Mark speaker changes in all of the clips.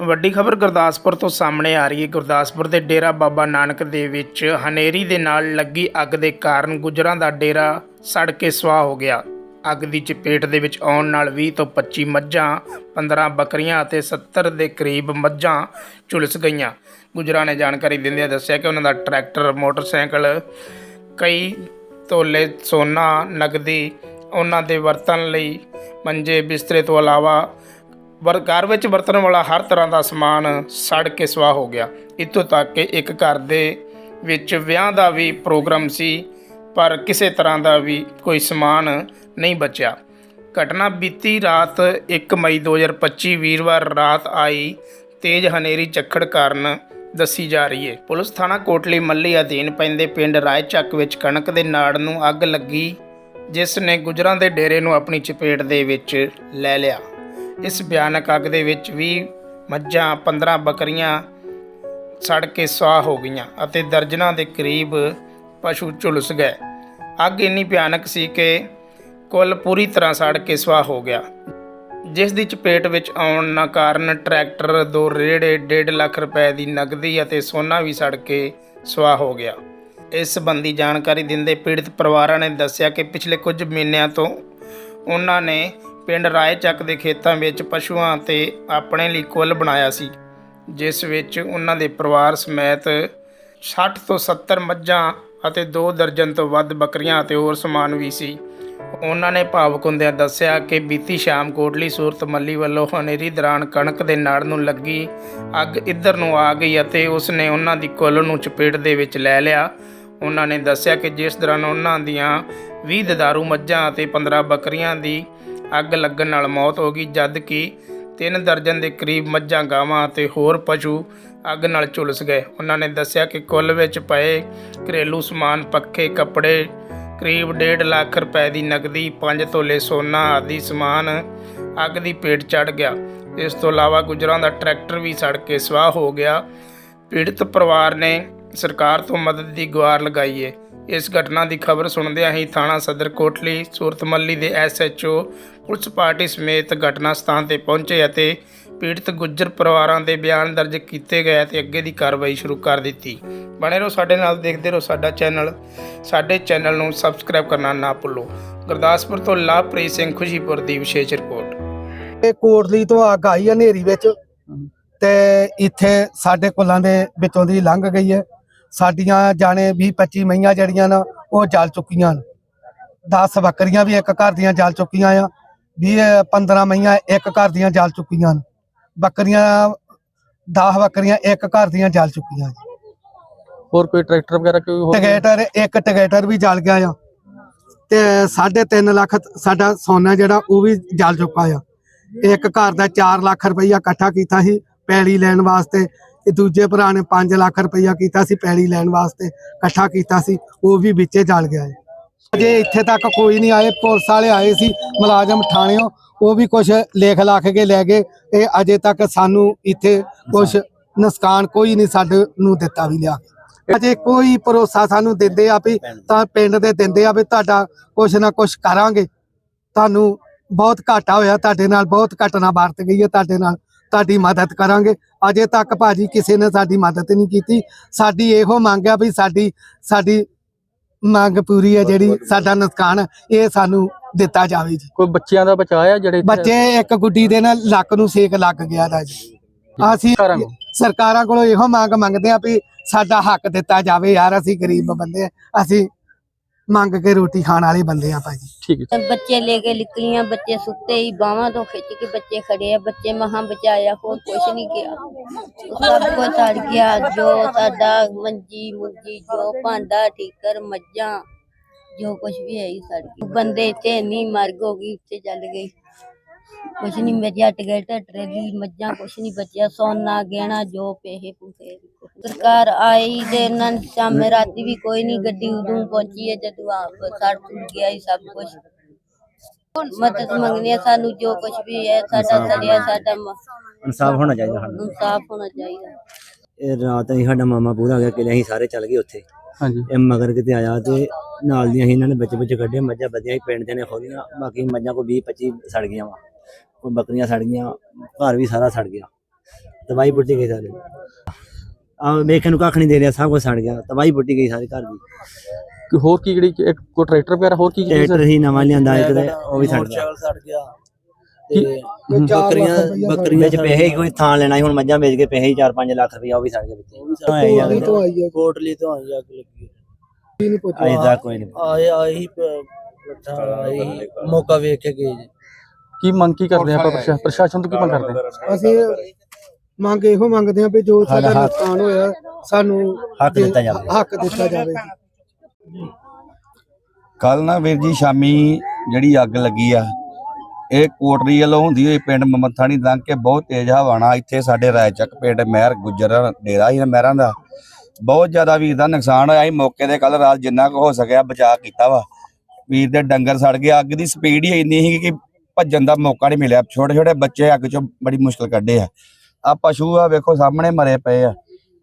Speaker 1: ਵੱਡੀ ਖਬਰ ਗੁਰਦਾਸਪੁਰ ਤੋਂ ਸਾਹਮਣੇ ਆ ਰਹੀ ਹੈ। ਗੁਰਦਾਸਪੁਰ ਦੇ ਡੇਰਾ ਬਾਬਾ ਨਾਨਕ ਦੇ ਵਿੱਚ ਹਨੇਰੀ ਦੇ ਨਾਲ ਲੱਗੀ ਅੱਗ ਦੇ ਕਾਰਨ ਗੁਜਰਾਂ ਦਾ ਡੇਰਾ ਸੜ ਕੇ ਸੁਆਹ ਹੋ ਗਿਆ। ਅੱਗ ਦੀ ਚਪੇਟ ਦੇ ਵਿੱਚ ਆਉਣ ਨਾਲ 20 ਤੋਂ 25 ਮੱਝਾਂ 15 ਬੱਕਰੀਆਂ ਅਤੇ 70 ਦੇ ਕਰੀਬ ਮੱਝਾਂ ਝੁਲਸ ਗਈਆਂ। ਗੁਜਰਾਂ ਨੇ ਜਾਣਕਾਰੀ ਦਿੰਦਿਆਂ ਦੱਸਿਆ ਕਿ ਉਹਨਾਂ ਦਾ ਟਰੈਕਟਰ, ਮੋਟਰਸਾਈਕਲ, ਕਈ ਤੋਲੇ, ਸੋਨਾ ਨਗਦੀ ਉਹਨਾਂ ਦੇ ਵਰਤਣ ਲਈ ਮੰਜੇ ਬਿਸਤਰੇ ਤੋਂ ਇਲਾਵਾ ਵਰ ਘਰ ਵਿੱਚ ਵਰਤਣ ਵਾਲਾ ਹਰ ਤਰ੍ਹਾਂ ਦਾ ਸਮਾਨ ਸੜ ਕੇ ਸਵਾਹ ਹੋ ਗਿਆ। ਇੱਥੋਂ ਤੱਕ ਕਿ ਇੱਕ ਘਰ ਦੇ ਵਿੱਚ ਵਿਆਹ ਦਾ ਵੀ ਪ੍ਰੋਗਰਾਮ ਸੀ, ਪਰ ਕਿਸੇ ਤਰ੍ਹਾਂ ਦਾ ਵੀ ਕੋਈ ਸਮਾਨ ਨਹੀਂ ਬਚਿਆ। ਘਟਨਾ ਬੀਤੀ ਰਾਤ 1 ਮਈ 2025 ਵੀਰਵਾਰ ਰਾਤ ਆਈ, ਤੇਜ਼ ਹਨੇਰੀ ਝੱਖੜ ਕਾਰਨ ਦੱਸੀ ਜਾ ਰਹੀ ਹੈ ਪੁਲਿਸ ਥਾਣਾ ਕੋਟਲੀ ਮੱਲੀ ਅਧੀਨ ਪੈਂਦੇ ਪਿੰਡ ਰਾਏਚੱਕ ਵਿੱਚ ਕਣਕ ਦੇ ਨਾੜ ਨੂੰ ਅੱਗ ਲੱਗੀ, ਜਿਸ ਨੇ ਗੁਜਰਾਂ ਦੇ ਡੇਰੇ ਨੂੰ ਆਪਣੀ ਚਪੇਟ ਦੇ ਵਿੱਚ ਲੈ ਲਿਆ। ਇਸ ਭਿਆਨਕ ਅੱਗ ਦੇ ਵਿੱਚ 20 ਮੱਝਾਂ 15 ਬੱਕਰੀਆਂ ਸੜ ਕੇ ਸੁਆਹ ਹੋ ਗਈਆਂ ਅਤੇ ਦਰਜਨਾਂ ਦੇ ਕਰੀਬ ਪਸ਼ੂ ਝੁਲਸ ਗਏ। ਅੱਗ ਇੰਨੀ ਭਿਆਨਕ ਸੀ ਕਿ ਕੁੱਲ ਪੂਰੀ ਤਰ੍ਹਾਂ ਸੜ ਕੇ ਸੁਆਹ ਹੋ ਗਿਆ। ਜਿਸ ਦੀ ਚਪੇਟ ਵਿੱਚ ਆਉਣ ਨਾ ਕਾਰਨ ਟਰੈਕਟਰ ਦੋ ਰੇੜੇ 1.5 ਲੱਖ ਰੁਪਏ ਦੀ ਨਗਦੀ ਅਤੇ ਸੋਨਾ ਵੀ ਸੜ ਕੇ ਸੁਆਹ ਹੋ ਗਿਆ। ਇਸ ਸੰਬੰਧੀ ਜਾਣਕਾਰੀ ਦਿੰਦੇ ਪੀੜਤ ਪਰਿਵਾਰਾਂ ਨੇ ਦੱਸਿਆ ਕਿ ਪਿਛਲੇ ਕੁਝ ਮਹੀਨਿਆਂ ਤੋਂ ਉਹਨਾਂ ਨੇ ਪਿੰਡ ਰਾਏਚੱਕ ਦੇ ਖੇਤਾਂ ਵਿੱਚ ਪਸ਼ੂਆਂ ਤੇ ਆਪਣੇ ਲਈ ਕੁੱਲ ਬਣਾਇਆ ਸੀ, ਜਿਸ ਵਿੱਚ ਉਹਨਾਂ ਦੇ ਪਰਿਵਾਰ ਸਮੇਤ 60 ਤੋਂ 70 ਮੱਝਾਂ ਅਤੇ 2 ਦਰਜਨ ਤੋਂ ਵੱਧ ਬੱਕਰੀਆਂ ਅਤੇ ਹੋਰ ਸਮਾਨ ਵੀ ਸੀ। ਉਹਨਾਂ ਨੇ ਭਾਵਕ ਹੁੰਦਿਆਂ ਦੱਸਿਆ ਕਿ ਬੀਤੀ ਸ਼ਾਮ ਕੋਟਲੀ ਸੂਰਤ ਮੱਲੀ ਵੱਲੋਂ ਹਨੇਰੀ ਦੌਰਾਨ ਕਣਕ ਦੇ ਨਾੜ ਨੂੰ ਲੱਗੀ ਅੱਗ ਇੱਧਰ ਨੂੰ ਆ ਗਈ ਅਤੇ ਉਸ ਨੇ ਉਹਨਾਂ ਦੀ ਕੁੱਲ ਨੂੰ ਚਪੇਟ ਦੇ ਵਿੱਚ ਲੈ ਲਿਆ। ਉਹਨਾਂ ਨੇ ਦੱਸਿਆ ਕਿ ਜਿਸ ਦੌਰਾਨ ਉਹਨਾਂ ਦੀਆਂ 20 ਦਦਾਰੂ ਮੱਝਾਂ ਅਤੇ 15 ਬੱਕਰੀਆਂ ਦੀ ਅੱਗ ਲੱਗਣ ਨਾਲ ਮੌਤ ਹੋ ਗਈ, ਜਦ ਕਿ ਤਿੰਨ ਦਰਜਨ ਦੇ ਕਰੀਬ ਮੱਝਾਂ, ਗਾਵਾਂ ਅਤੇ ਹੋਰ ਪਸ਼ੂ ਅੱਗ ਨਾਲ ਝੁਲਸ ਗਏ। ਉਹਨਾਂ ਨੇ ਦੱਸਿਆ ਕਿ ਕੁੱਲ ਵਿੱਚ ਪਏ ਘਰੇਲੂ ਸਮਾਨ, ਪੱਖੇ, ਕੱਪੜੇ, ਕਰੀਬ 1.5 ਲੱਖ ਰੁਪਏ ਦੀ ਨਗਦੀ 5 ਤੋਲੇ ਸੋਨਾ ਆਦਿ ਸਮਾਨ ਅੱਗ ਦੀ ਪੇਟ ਚੜ ਗਿਆ। ਇਸ ਤੋਂ ਇਲਾਵਾ ਗੁਜਰਾਂ ਦਾ ਟਰੈਕਟਰ ਵੀ ਸੜ ਕੇ ਸਵਾਹ ਹੋ ਗਿਆ। ਪੀੜਤ ਪਰਿਵਾਰ ਨੇ ਸਰਕਾਰ ਤੋਂ ਮਦਦ ਦੀ ਗੁਹਾਰ ਲਗਾਈ ਹੈ ਇਸ ਘਟਨਾ ਦੀ ਖਬਰ ਸੁਣਦਿਆਂ ਹੀ ਥਾਣਾ ਸਦਰ ਕੋਟਲੀ, ਸੂਰਤਮੱਲੀ ਦੇ ਐਸਐਚਓ ਪੁਲਿਸ ਪਾਰਟੀ ਸਮੇਤ ਘਟਨਾ ਸਥਾਨ ਤੇ ਪਹੁੰਚੇ ਅਤੇ ਪੀੜਤ ਗੁੱਜਰ ਪਰਿਵਾਰਾਂ ਦੇ ਬਿਆਨ ਦਰਜ ਕੀਤੇ ਗਏ ਤੇ ਅੱਗੇ ਦੀ ਕਾਰਵਾਈ ਸ਼ੁਰੂ ਕਰ ਦਿੱਤੀ। ਬਣੇ ਰਹੋ ਸਾਡੇ ਨਾਲ, ਦੇਖਦੇ ਰਹੋ ਸਾਡਾ ਚੈਨਲ। ਸਾਡੇ ਚੈਨਲ ਨੂੰ ਸਬਸਕ੍ਰਾਈਬ ਕਰਨਾ ਨਾ ਭੁੱਲੋ। ਗੁਰਦਾਸਪੁਰ ਤੋਂ ਲਾਭਪ੍ਰੀਤ ਸਿੰਘ, ਖੁਸ਼ੀਪੁਰ ਦੀ ਵਿਸ਼ੇਸ਼ ਰਿਪੋਰਟ।
Speaker 2: ਇਹ ਕੋਟਲੀ ਤੋਂ ਅੱਗ ਆਈ ਹੈ ਹਨੇਰੀ ਵਿੱਚ ਤੇ ਇੱਥੇ ਸਾਡੇ ਕੁੱਲਾਂ ਦੇ ਵਿੱਚੋਂ ਦੀ ਲੰਘ ਗਈ ਹੈ। ਸਾਡੀਆਂ ਜਾਣੇ 20 25 ਮਈਆਂ ਜਿਹੜੀਆਂ ਨਾ ਉਹ ਜਲ ਚੁੱਕੀਆਂ ਨੇ। 10 ਬੱਕਰੀਆਂ ਵੀ ਇੱਕ ਘਰ ਦੀਆਂ ਜਲ ਚੁੱਕੀਆਂ ਆ 20 15 ਮਈਆਂ ਇੱਕ ਘਰ ਦੀਆਂ ਜਲ ਚੁੱਕੀਆਂ ਨੇ। ਬੱਕਰੀਆਂ 10 ਬੱਕਰੀਆਂ ਇੱਕ ਘਰ ਦੀਆਂ ਜਲ ਚੁੱਕੀਆਂ ਜੀ
Speaker 3: ਹੋਰ ਕੋਈ ਟਰੈਕਟਰ ਵਗੈਰਾ ਕੋਈ ਹੋਰ?
Speaker 2: ਟਿਕੇਟਰ ਇੱਕ ਟਿਕੇਟਰ ਵੀ ਜਲ ਗਿਆ ਆ। ਤੇ 3.5 ਲੱਖ ਸਾਡਾ ਸੋਨਾ ਜਿਹੜਾ ਉਹ ਵੀ ਜਲ ਚੁੱਕਾ ਆ। ਇੱਕ ਘਰ ਦਾ 4 ਲੱਖ ਰੁਪਈਆ ਇਕੱਠਾ ਕੀਤਾ ਸੀ ਪੈਲੀ ਲੈਣ ਵਾਸਤੇ। ਤੇ ਦੂਜੇ ਭਰਾ ਨੇ 5 ਲੱਖ ਰੁਪਈਆ ਕੀਤਾ ਸੀ ਪੈਲੀ ਲੈਣ ਵਾਸਤੇ, ਇਕੱਠਾ ਕੀਤਾ ਸੀ, ਉਹ ਵੀ ਵਿੱਚੇ ਜਲ ਗਿਆ ਹੈ ਅਜੇ ਇੱਥੇ ਤੱਕ ਕੋਈ ਨਹੀਂ ਆਏ, ਪੁਲਿਸ ਵਾਲੇ ਆਏ ਸੀ, ਮੁਲਾਜ਼ਮ ਥਾਣਿਓਂ, ਉਹ ਵੀ ਕੁਝ ਲੇਖ ਲੱਖ ਕੇ ਲੈ ਗਏ ਤੇ ਅਜੇ ਤੱਕ ਸਾਨੂੰ ਇੱਥੇ ਕੁਝ ਨੁਕਸਾਨ ਕੋਈ ਨਹੀਂ ਸਾਡੇ ਨੂੰ ਦਿੱਤਾ ਵੀ ਲਿਆ। ਅਜੇ ਕੋਈ ਭਰੋਸਾ ਸਾਨੂੰ ਦਿੰਦੇ ਆ ਵੀ ਤਾਂ ਪਿੰਡ ਦੇ ਦਿੰਦੇ ਆ ਵੀ ਤੁਹਾਡਾ ਕੁਛ ਨਾ ਕੁਛ ਕਰਾਂਗੇ। ਤੁਹਾਨੂੰ ਬਹੁਤ ਘਾਟਾ ਹੋਇਆ, ਤੁਹਾਡੇ ਨਾਲ ਬਹੁਤ ਘਟਨਾ ਵਰਤ ਗਈ ਹੈ, ਤੁਹਾਡੇ ਨਾਲ ਤੁਹਾਡੀ ਮਦਦ ਕਰਾਂਗੇ। ਅਜੇ ਤੱਕ ਭਾਜੀ ਕਿਸੇ ਨੇ ਸਾਡੀ ਮਦਦ ਨਹੀਂ ਕੀਤੀ। ਸਾਡੀ ਇਹੋ ਮੰਗ ਆ ਵੀ ਸਾਡੀ ਸਾਡੀ ਮੰਗ ਪੂਰੀ ਹੈ ਜਿਹੜੀ ਸਾਡਾ ਨੁਕਸਾਨ ਇਹ ਸਾਨੂੰ ਦਿੱਤਾ ਜਾਵੇ ਜੀ।
Speaker 3: ਕੋਈ ਬੱਚਿਆਂ ਦਾ ਬਚਾਇਆ ਜਿਹੜੇ
Speaker 2: ਬੱਚੇ ਇੱਕ ਗੁੱਡੀ ਦੇ ਨਾਲ ਲੱਕ ਨੂੰ ਸੇਕ ਲੱਗ ਗਿਆ ਦਾ ਜੀ। ਅਸੀਂ।
Speaker 3: ਸਰਕਾਰਾਂ
Speaker 2: ਕੋਲੋਂ ਇਹੋ ਮੰਗ ਮੰਗਦੇ ਆ ਵੀ ਸਾਡਾ ਹੱਕ ਦਿੱਤਾ ਜਾਵੇ ਯਾਰ ਅਸੀਂ ਗਰੀਬ ਬੰਦੇ ਆ ਅਸੀਂ ਮੰਗ ਕੇ ਰੋਟੀ ਖਾਣ ਵਾਲੇ ਬੰਦੇ ਆ ਭਾਜੀ।
Speaker 3: ਠੀਕ ਹੈ।
Speaker 4: ਬੱਚੇ ਲੈ ਕੇ ਨਿਕਲੀਆਂ ਬੱਚੇ ਸੁੱਤੇ ਹੀ ਬਾਹਾਂ ਤੋਂ ਖਿੱਚ ਕੇ ਬੱਚੇ ਖੜੇ ਆ ਬੱਚੇ ਮਹਾਂ ਬਚਾਇਆ ਹੋਰ ਕੁਛ ਨਹੀਂ ਗਿਆ ਸਭ ਕੁਝ ਸੜ ਗਿਆ ਜੋ ਸਾਡਾ ਮੰਜੀ ਮੁੰਜੀ ਜੋ ਭਾਂਡਾ ਠੀਕਰ ਮੱਝਾਂ ਜੋ ਕੁਛ ਵੀ ਹੈ ਹੀ ਸੜ ਬੰਦੇ ਇੱਥੇ ਨਹੀਂ ਮਰਗ ਹੋ ਗਈ ਉੱਤੇ ਚੱਲ ਗਈ ਕੁਛ ਨਹੀਂ ਬਚਿਆ ਟਿਕਟ ਟਰੇਲੀ ਮੱਝਾਂ ਕੁਛ ਨਹੀਂ ਬਚਿਆ ਸੋਨਾ ਗਹਿਣਾ ਜੋ ਪੈਸੇ ਪੂਸੇ। ਸਰਕਾਰ ਆਈ ਤੇ ਇਹਨਾਂ ਨੇ ਸ਼ਾਮੇ ਰਾਤੀ ਵੀ ਕੋਈ ਨਹੀਂ ਗੱਡੀ ਉਦੋਂ ਪਹੁੰਚੀ ਹੈ ਜਦੋਂ ਆਪ ਸੜ ਸੁੜ ਗਿਆ ਹੀ ਸਭ ਕੁਝ ਮਦਦ ਮੰਗਣੀ ਹੈ ਸਾਨੂੰ ਜੋ ਕੁਛ ਵੀ ਹੈ ਸਾਡਾ ਸੜਿਆ ਸਾਡਾ
Speaker 5: ਇਨਸਾਫ ਹੋਣਾ ਚਾਹੀਦਾ ਸਾਨੂੰ।
Speaker 4: ਇਨਸਾਫ ਹੋਣਾ ਚਾਹੀਦਾ।
Speaker 5: ਇਹ ਰਾਤ ਅਸੀਂ ਸਾਡਾ ਮਾਮਾ ਪੂਰਾ ਹੋ ਗਿਆ ਕਿਲੇ ਅਸੀਂ ਸਾਰੇ ਚੱਲ ਗਏ ਉੱਥੇ।
Speaker 3: ਹਾਂਜੀ।
Speaker 5: ਇਹ ਮਗਰ ਕਿਤੇ ਆਇਆ ਤੇ ਨਾਲ ਦੀਆਂ ਅਸੀਂ ਇਹਨਾਂ ਨੇ ਬੱਚੇ ਬੱਚੇ ਕੱਢੇ ਮੱਝਾਂ ਬੱਧੀਆਂ ਸੀ ਪਿੰਡ ਦੇ ਨੇ ਖੋਲੀਆਂ ਬਾਕੀ ਮੱਝਾਂ ਕੋ 20 25 ਸੜ ਗਈਆਂ ਵਾ। ਕੋਈ ਬੱਕਰੀਆਂ ਸੜ ਗਈਆਂ ਘਰ ਵੀ ਸਾਰਾ ਸੜ ਗਿਆ। ਤਬਾਈ ਪੁੱਟੀ ਗਈ ਸਾਰੇ। ਆ ਵੇਖਣ ਨੂੰ ਕੱਖ ਨਹੀਂ ਦੇ ਰਿਹਾ ਸਭ ਕੁਝ ਸੜ ਗਿਆ ਤਬਾਈ ਪੁੱਟੀ ਗਈ ਸਾਰੇ ਘਰ ਦੀ।
Speaker 3: ਕਿ ਹੋਰ ਕੀ ਜਿਹੜੀ ਇੱਕ ਕੋਈ ਟਰੈਕਟਰ ਵਗੈਰਾ ਹੋਰ ਕੀ ਚੀਜ਼
Speaker 5: ਟਰੈਕਟਰ ਹੀ ਨਵਾਂ ਲਿਆਂਦਾ ਇੱਕ ਤੇ ਉਹ ਵੀ ਸੜ ਗਿਆ।
Speaker 6: ਸੜ ਗਿਆ।
Speaker 3: ਕੀ-
Speaker 6: ਬੱਕਰੀਆਂ ਬੱਕਰੀਆਂ
Speaker 5: ਵਿੱਚ ਪੈਸੇ ਹੀ ਕੋਈ ਥਾਂ ਲੈਣਾ ਸੀ ਹੁਣ ਮੱਝਾਂ ਵੇਚ ਕੇ ਪੈਸੇ ਹੀ 4-5 ਲੱਖ ਰੁਪਇਆ ਉਹ ਵੀ ਸੜ ਗਏ ਵਿੱਚ।
Speaker 6: ਕੋਟਲੀ ਤੋਂ ਆਈ ਅੱਗ ਲੱਗੀ।
Speaker 2: ਨਹੀਂ ਪੁੱਛਿਆ।
Speaker 5: ਕੋਈ ਨਹੀਂ
Speaker 6: ਆਏ ਆਈ ਆਈ ਮੌਕਾ ਵੇਖ ਕੇ ਗਏ ਜੀ।
Speaker 3: ਕੀ ਮੰਗ ਕੀ ਕਰਦੇ ਆਪਾਂ ਪ੍ਰਸ਼ਾ- ਪ੍ਰਸ਼ਾਸਨ ਤੋਂ ਕੀ ਮੰਗ ਕਰਦੇ?
Speaker 2: ਅਸੀਂ ਮੰਗ ਇਹੋ ਮੰਗਦੇ ਹਾਂ ਵੀ ਜੋ ਸਾਡਾ ਨੁਕਸਾਨ ਹੋਇਆ ਸਾਨੂੰ
Speaker 5: ਹੱਕ ਦਿੱਤਾ ਜਾਵੇ।
Speaker 2: ਹੱਕ ਦਿੱਤਾ ਜਾਵੇ।
Speaker 7: ਕੱਲ ਨਾ ਵੀਰ ਜੀ ਸ਼ਾਮੀ ਜਿਹੜੀ ਅੱਗ ਲੱਗੀ ਆ ਇਹ ਕੋਟਰੀ ਵੱਲੋਂ ਹੁੰਦੀ ਹੋਈ ਪਿੰਡ ਮਮਥਾਣੀ ਲੰਘ ਕੇ ਬਹੁਤ ਤੇਜ਼ ਹਵਾਣਾ ਇੱਥੇ ਸਾਡੇ ਰਾਇਚੱਕ ਪਿੰਡ ਮਹਿਰ ਗੁੱਜਰ ਡੇਰਾ ਨਾ ਮਹਿਰਾਂ ਦਾ। ਬਹੁਤ ਜ਼ਿਆਦਾ ਵੀਰ ਦਾ ਨੁਕਸਾਨ ਹੋਇਆ ਸੀ। ਮੌਕੇ ਤੇ ਕੱਲ ਰਾਤ ਜਿੰਨਾ ਕੁ ਹੋ ਸਕਿਆ ਬਚਾਅ ਕੀਤਾ ਵਾ। ਵੀਰ ਦੇ ਡੰਗਰ ਸੜ ਗਏ। ਅੱਗ ਦੀ ਸਪੀਡ ਹੀ ਇੰਨੀ ਸੀ ਕਿ ਭੱਜਣ ਦਾ ਮੌਕਾ ਨਹੀਂ ਮਿਲਿਆ। ਛੋਟੇ ਛੋਟੇ ਬੱਚੇ ਅੱਗ ਚੋਂ ਬੜੀ ਮੁਸ਼ਕਲ ਕੱਢੇ ਆ। ਆ ਪਸ਼ੂ ਆ ਵੇਖੋ ਸਾਹਮਣੇ ਮਰੇ ਪਏ ਆ।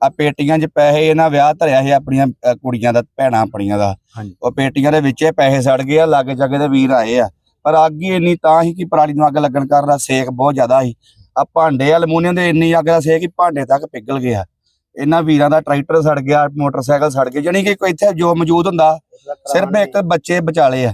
Speaker 7: ਆ ਪੇਟੀਆਂ 'ਚ ਪੈਸੇ ਇਹਨਾਂ ਵਿਆਹ ਧਰਿਆ ਸੀ ਆਪਣੀਆਂ ਅ, ਕੁੜੀਆਂ ਦਾ ਭੈਣਾਂ ਆਪਣੀਆਂ ਦਾ। ਉਹ ਪੇਟੀਆਂ ਦੇ ਵਿੱਚੇ ਪੈਸੇ ਸੜ ਗਏ ਆ ਲਾਗੇ ਜਾਗੇ ਦੇ ਵੀਰ ਆਏ ਆ। ਪਰ ਅੱਗ ਹੀ ਇੰਨੀ ਤਾਂ ਹੀ ਕਿ ਪਰਾਲੀ ਨੂੰ ਅੱਗ ਲੱਗਣ ਕਾਰਨ ਦਾ ਸੇਕ ਬਹੁਤ ਜ਼ਿਆਦਾ ਸੀ। ਆ ਭਾਂਡੇ ਅਲਮੂਨੀਅਮ ਦੇ ਇੰਨੀ ਅੱਗ ਦਾ ਸੇਕ ਕਿ ਭਾਂਡੇ ਤੱਕ ਪਿਘਲ ਗਿਆ ਇਹਨਾਂ ਵੀਰਾਂ ਦਾ ਟਰੈਕਟਰ ਸੜ ਗਿਆ ਮੋਟਰਸਾਈਕਲ ਸੜ ਗਏ ਜਾਣੀ ਕਿ ਕੋਈ ਇੱਥੇ ਜੋ ਮੌਜੂਦ ਹੁੰਦਾ ਸਿਰਫ ਇੱਕ ਬੱਚੇ ਬਚਾਲੇ ਆ।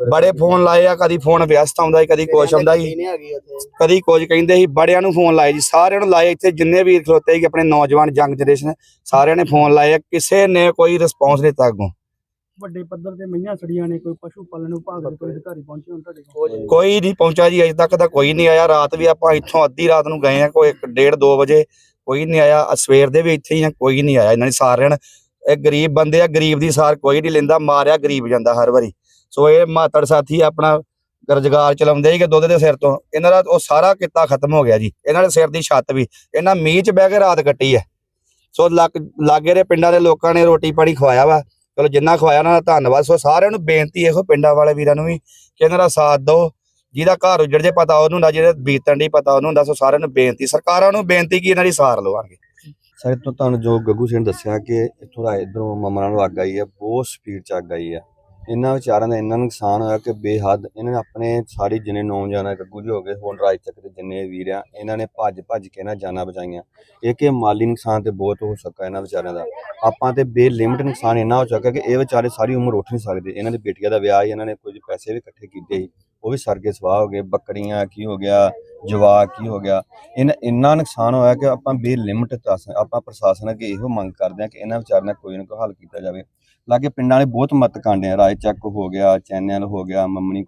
Speaker 7: ਬੜੇ ਫੋਨ ਲਾਏ ਆ ਕਦੀ ਫੋਨ ਵਿਅਸਤ ਆਉਂਦਾ ਸੀ ਕਦੀ ਕੁਛ ਆਉਂਦਾ ਸੀ। ਕਦੀ ਕੁਝ ਕਹਿੰਦੇ ਸੀ ਬੜਿਆਂ ਨੂੰ ਫੋਨ ਲਾਏ ਜੀ ਸਾਰਿਆਂ ਨੂੰ ਲਾਏ। ਇੱਥੇ ਜਿੰਨੇ ਵੀ ਖਲੋਤੇ ਸੀ ਆਪਣੇ ਨੌਜਵਾਨ ਯੰਗ ਜਨਰੇਸ਼ਨ ਸਾਰਿਆਂ ਨੇ ਫੋਨ ਲਾਏ ਆ। ਕਿਸੇ ਨੇ ਕੋਈ ਰਿਸਪੌਂਸ ਨਹੀਂ ਦਿੱਤਾ ਅੱਗੋਂ।
Speaker 2: ਵੱਡੇ ਪੱਧਰ ਤੇ ਮਈਆਂ ਸੜੀਆਂ ਨੇ ਕੋਈ ਪਸ਼ੂ ਪਾਲਣ ਵਿਭਾਗ ਦੇ ਕੋਈ ਅਧਿਕਾਰੀ ਪਹੁੰਚੇ ਹੁਣ ਤੁਹਾਡੇ ਕੋਲ?
Speaker 7: ਕੋਈ ਨਹੀਂ। ਪਹੁੰਚਾ ਜੀ ਅਜੇ ਤੱਕ ਤਾਂ ਕੋਈ ਨਹੀਂ ਆਇਆ। ਰਾਤ ਵੀ ਆਪਾਂ ਇੱਥੋਂ ਅੱਧੀ ਰਾਤ ਨੂੰ ਗਏ ਆ ਕੋਈ 1:30 2 ਵਜੇ ਕੋਈ ਨਹੀਂ ਆਇਆ। ਸਵੇਰ ਦੇ ਵੀ ਇੱਥੇ ਹੀ ਆ ਕੋਈ ਨਹੀਂ ਆਇਆ। ਇਹਨਾਂ ਦੀ ਸਾਰਿਆਂ ਨੇ ਇਹ ਗਰੀਬ ਬੰਦੇ ਆ ਗਰੀਬ ਦੀ ਸਾਰ ਕੋਈ ਨਹੀਂ ਲੈਂਦਾ ਮਾਰਿਆ ਗਰੀਬ ਜਾਂਦਾ ਹਰ ਵਾਰੀ। ਸੋ ਇਹ ਮਾਤੜ ਸਾਥੀ ਆਪਣਾ ਰੁਜ਼ਗਾਰ ਚਲਾਉਂਦੇ ਸੀਗੇ ਦੁੱਧ ਦੇ ਸਿਰ ਤੋਂ। ਇਹਨਾਂ ਦਾ ਉਹ ਸਾਰਾ ਕਿੱਤਾ ਖਤਮ ਹੋ ਗਿਆ ਜੀ। ਇਹਨਾਂ ਦੇ ਸਿਰ ਦੀ ਛੱਤ ਵੀ। ਇਹਨਾਂ ਮੀਂਹ 'ਚ ਬਹਿ ਕੇ ਰਾਤ ਕੱਟੀ ਹੈ। ਸੋ ਲਾਗੇ ਦੇ ਪਿੰਡਾਂ ਦੇ ਲੋਕਾਂ ਨੇ ਰੋਟੀ ਪਾਣੀ ਖਵਾਇਆ ਵਾ। ਚਲੋ ਜਿੰਨਾ ਖਵਾਇਆ ਉਹਨਾਂ ਦਾ ਧੰਨਵਾਦ। ਸੋ ਸਾਰਿਆਂ ਨੂੰ ਬੇਨਤੀ ਇਹੋ ਪਿੰਡਾਂ ਵਾਲੇ ਵੀਰਾਂ ਨੂੰ ਵੀ ਕਿ ਇਹਨਾਂ ਦਾ ਸਾਥ ਦਿਓ। ਜਿਹਦਾ ਘਰ ਉਜੜ ਜੇ ਪਤਾ ਉਹਨੂੰ ਹੁੰਦਾ, ਜਿਹਦੇ ਬੀਤਣ ਦੀ ਪਤਾ ਉਹਨੂੰ ਹੁੰਦਾ। ਸੋ ਸਾਰਿਆਂ ਨੂੰ ਬੇਨਤੀ, ਸਰਕਾਰਾਂ ਨੂੰ ਬੇਨਤੀ ਕਿ ਇਹਨਾਂ ਦੀ ਸਾਰ ਲਵਾਂਗੇ।
Speaker 8: ਸਰ ਤੋਂ ਤੁਹਾਨੂੰ ਜੋ ਗੱਗੂ ਸਿੰਘ ਨੇ ਦੱਸਿਆ ਕਿ ਇੱਥੋਂ ਦਾ ਇਧਰੋਂ ਮਮਰਾ ਨੂੰ ਅੱਗ ਆਈ ਹੈ, ਬਹੁਤ ਸਪੀਡ ਚ ਅੱਗ ਆਈ ਹੈ। ਇਹਨਾਂ ਵਿਚਾਰਾਂ ਦਾ ਇੰਨਾ ਨੁਕਸਾਨ ਹੋਇਆ ਕਿ ਬੇਹੱਦ ਇਹਨਾਂ ਨੇ ਆਪਣੇ ਸਾਰੇ ਜਿੰਨੇ ਨੌਜਵਾਨ ਗੱਗੂ ਜੀ ਹੋ ਗਏ, ਹੁਣ ਰਾਜ ਤੱਕ ਦੇ ਜਿੰਨੇ ਵੀਰ ਆ, ਇਹਨਾਂ ਨੇ ਭੱਜ ਭੱਜ ਕੇ ਨਾ ਜਾਨਾਂ ਬਚਾਈਆਂ। ਇਹ ਕਿ ਮਾਲੀ ਨੁਕਸਾਨ ਤੇ ਬਹੁਤ ਹੋ ਸਕਾ ਇਹਨਾਂ ਵਿਚਾਰਿਆਂ ਦਾ। ਆਪਾਂ ਤੇ ਬੇਲਿਮਟ ਨੁਕਸਾਨ ਇੰਨਾ ਹੋ ਚੁੱਕਾ ਕਿ ਇਹ ਵਿਚਾਰੇ ਸਾਰੀ ਉਮਰ ਉੱਠ ਨਹੀਂ ਸਕਦੇ। ਇਹਨਾਂ ਦੀ ਬੇਟੀਆਂ ਦਾ ਵਿਆਹ ਹੀ ਇਹਨਾਂ ਨੇ ਕੁਝ ਪੈਸੇ ਵੀ ਇਕੱਠੇ ਕੀਤੇ ਸੀ। ਉਹ ਵੀ ਸਰਗੇ ਸਵਾਹ ਹੋ ਗਏ, ਬੱਕਰੀਆਂ ਕੀ ਹੋ ਗਿਆ, ਜਵਾਕ ਕੀ ਹੋ ਗਿਆ। ਇਹਨਾਂ, ਇੰਨਾ ਨੁਕਸਾਨ ਹੋਇਆ ਕਿ ਆਪਾਂ ਬੇਲਿਮਟ ਦੱਸ ਆਪਾਂ ਪ੍ਰਸ਼ਾਸਨ ਅੱਗੇ ਇਹੋ ਮੰਗ ਕਰਦੇ ਹਾਂ ਕਿ ਇਹਨਾਂ ਵਿਚਾਰਿਆਂ ਦਾ ਕੋਈ ਨਾ ਕੋਈ ਹੱਲ ਕੀਤਾ ਜਾਵੇ। ਲਾਗੇ ਪਿੰਡਾਂ ਵਾਲੇ ਬਹੁਤ ਮਤ ਕਾਂਡੇ ਆ ਰਾਏ ਚੱਕ ਹੋ ਗਿਆ, ਚੈਨਲ ਹੋ ਗਿਆ, ਮੰਮਣੀ